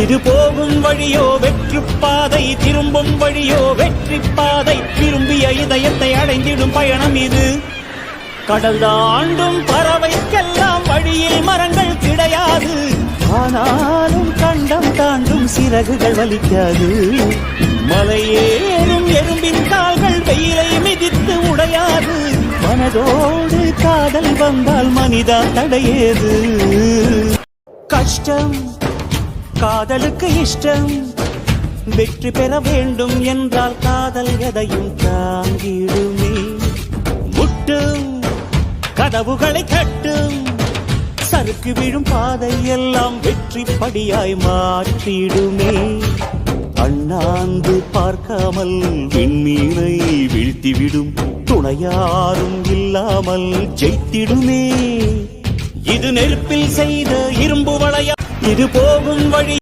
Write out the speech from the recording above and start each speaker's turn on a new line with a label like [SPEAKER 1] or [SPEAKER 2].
[SPEAKER 1] இது போகும் வழியோ வெற்றி பாதை திரும்பும் வழியோ வெற்றி பாதை. விரும்பிய இதயத்தை அடைந்திடும் பயணம் இது. கடல் தாண்டும் பறவைக்கெல்லாம் வழியில் மரங்கள் கிடையாது. ஆனாலும் கண்டம் தாண்டும் சிறகுகள் வலிக்காது. மலையேறும் எறும்பின் கால்கள் வெயிலை மிதித்து உடையாது. மனதோடு காதல் வந்தால் மனிதா தடையேது. கஷ்டம் காதலுக்கு இஷ்டம். வெற்றி பெற வேண்டும் என்றால் காதல் எதையும் தாங்கிடுமே. முட்டும் கதவுகளை கட்டும் சறுக்கு விழும் பாதை எல்லாம் வெற்றி படியாய் மாற்றிடுமே. அண்ணாந்து பார்க்காமல் விண்மீனை வீழ்த்திவிடும். துணையாரும் இல்லாமல் ஜெயித்திடுமே. இது நெருப்பில் செய்த இரும்பு வளையா இது போகும் வழி